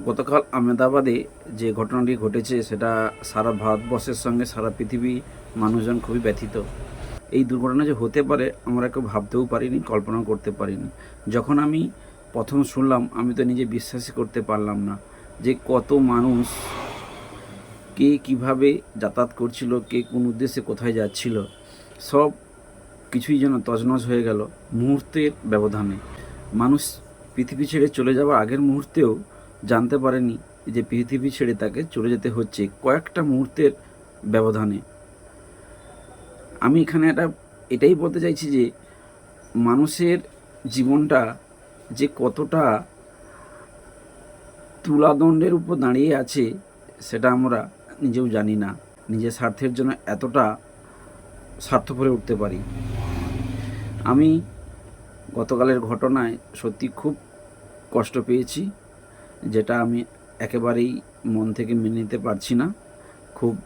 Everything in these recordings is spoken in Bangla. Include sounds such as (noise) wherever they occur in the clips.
গতকাল আহমেদাবাদে যে ঘটনাটি ঘটেছে, সেটা সারা ভারতবর্ষের সঙ্গে সারা পৃথিবী মানুষজন খুবই ব্যথিত। এই দুর্ঘটনা যে হতে পারে, আমরা কেউ ভাবতেও পারিনি কল্পনা করতে পারিনি। যখন আমি প্রথম শুনলাম, আমি তো নিজে বিশ্বাসই করতে পারলাম না যে কত মানুষ কে কীভাবে যাতায়াত করছিল, কে কোন উদ্দেশ্যে কোথায় যাচ্ছিল, সব কিছুই যেন তছনছ হয়ে গেল মুহূর্তের ব্যবধানে। মানুষ পৃথিবী ছেড়ে চলে যাওয়ার আগের মুহূর্তেও জানতে পারেনি যে পৃথিবী ছেড়ে তাকে চলে যেতে হচ্ছে কয়েকটা মুহূর্তের ব্যবধানে। আমি এখানে একটা এটাই বলতে চাইছি যে মানুষের জীবনটা যে কতটা তুলাদণ্ডের উপর দাঁড়িয়ে আছে সেটা আমরা নিজেও জানি না। নিজের স্বার্থের জন্য এতটা স্বার্থ স্বার্থপরে উঠতে পারি। আমি গতকালের ঘটনায় সত্যি খুব কষ্ট পেয়েছি। যেটা আমি একেবারেই মন থেকে মেনে নিতে পারছি না। খুব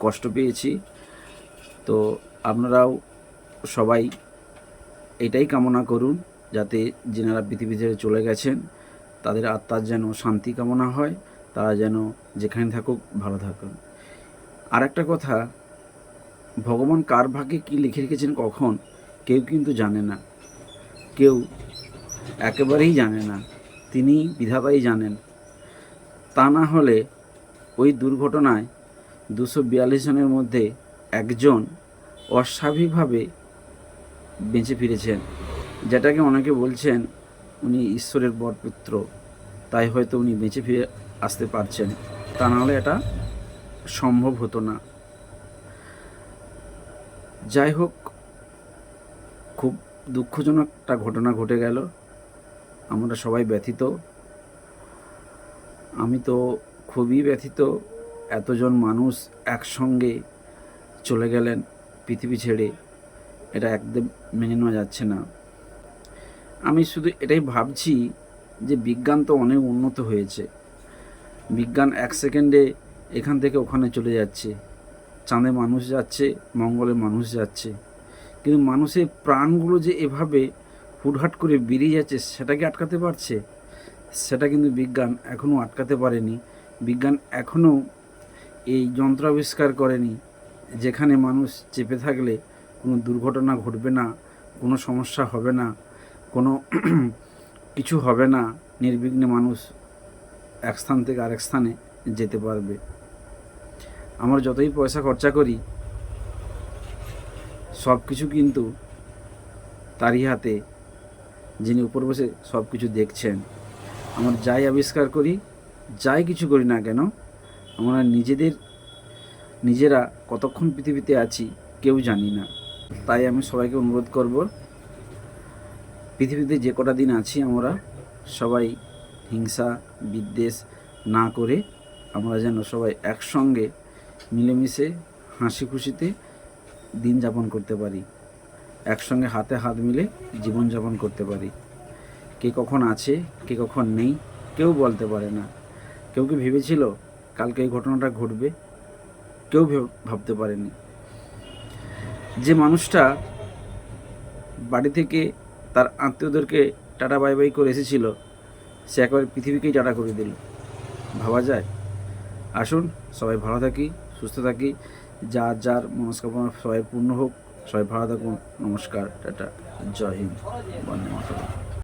কষ্ট পেয়েছি। তো আপনারাও সবাই এটাই কামনা করুন যাতে যেনারা পৃথিবী ছেড়ে চলে গেছেন, তাদের আত্মার যেন শান্তি কামনা হয়, তারা যেন যেখানে থাকুক ভালো থাকুন। আর একটা কথা, ভগবান কার ভাগ্যে কী লিখে রেখেছেন কখন, কেউ কিন্তু জানে না। কেউ একেবারেই জানে না। তিনি বিধাতাই জানেন। তা না হলে ওই দুর্ঘটনায় দুশো বিয়াল্লিশ জনের মধ্যে একজন অস্বাভাবিকভাবে বেঁচে ফিরেছেন, যেটাকে অনেকে বলছেন উনি ঈশ্বরের বরপুত্র, তাই হয়তো উনি বেঁচে ফিরে আসতে পারছেন। তা নাহলে এটা সম্ভব হতো না। যাই হোক, খুব দুঃখজনক একটা ঘটনা ঘটে গেল। আমরা সবাই ব্যথিত। আমি তো খুবই ব্যথিত। এতজন মানুষ একসঙ্গে চলে গেলেন পৃথিবী ছেড়ে। এটা একদম মেনে নেওয়া যাচ্ছে না। আমি শুধু এটাই ভাবছি যে বিজ্ঞান তো অনেক উন্নত হয়েছে। বিজ্ঞান এক সেকেন্ডে এখান থেকে ওখানে চলে যাচ্ছে। চাঁদে মানুষ যাচ্ছে, মঙ্গলে মানুষ যাচ্ছে। কিন্তু মানুষের প্রাণগুলো যে এভাবে হুটহাট করে বেরিয়ে যাচ্ছে, সেটাকে আটকাতে পারছে? সেটা কিন্তু বিজ্ঞান এখনও আটকাতে পারেনি। বিজ্ঞান এখনও এই যন্ত্র আবিষ্কার করেনি, যেখানে মানুষ চেপে থাকলে কোনো দুর্ঘটনা ঘটবে না, কোনো সমস্যা হবে না, কোনো (clears throat) কিছু হবে না, নির্বিঘ্নে মানুষ এক স্থান থেকে আরেক স্থানে যেতে পারবে। আমরা যতই পয়সা খরচা করি সব কিছু কিন্তু তারই হাতে যিনি উপর বসে সব কিছু দেখছেন। আমরা যাই আবিষ্কার করি, যাই কিছু করি না কেন, আমরা নিজেদের, নিজেরা কতক্ষণ পৃথিবীতে আছি কেউ জানি না। তাই আমি সবাইকে অনুরোধ করব, পৃথিবীতে যে কটা দিন আছি আমরা, সবাই হিংসা, বিদ্বেষ না করে আমরা যেন সবাই একসঙ্গে মিলেমিশে হাসি খুশিতে দিন যাপন করতে পারি। একসঙ্গে হাতে হাত মিলে জীবনযাপন করতে পারি। কে কখন আছে, কে কখন নেই, কেউ বলতে পারে না। কেউ কি ভেবেছিল কালকে এই ঘটনাটা ঘটবে? কেউ ভেব- ভাবতে পারেনি। যে মানুষটা বাড়ি থেকে তার আত্মীয়দেরকে টাটা বাই বাই করে এসেছিল, সে একবার পৃথিবীকেই টাটা করে দিল। ভাবা যায়? আসুন, সবাই ভালো থাকি, সুস্থ থাকি, যার যার মনস্কামনা সবাই পূর্ণ হোক। সবাই ভালো থাকুন নমস্কার টাটা জয় হিন্দ বন্দে মাতরম।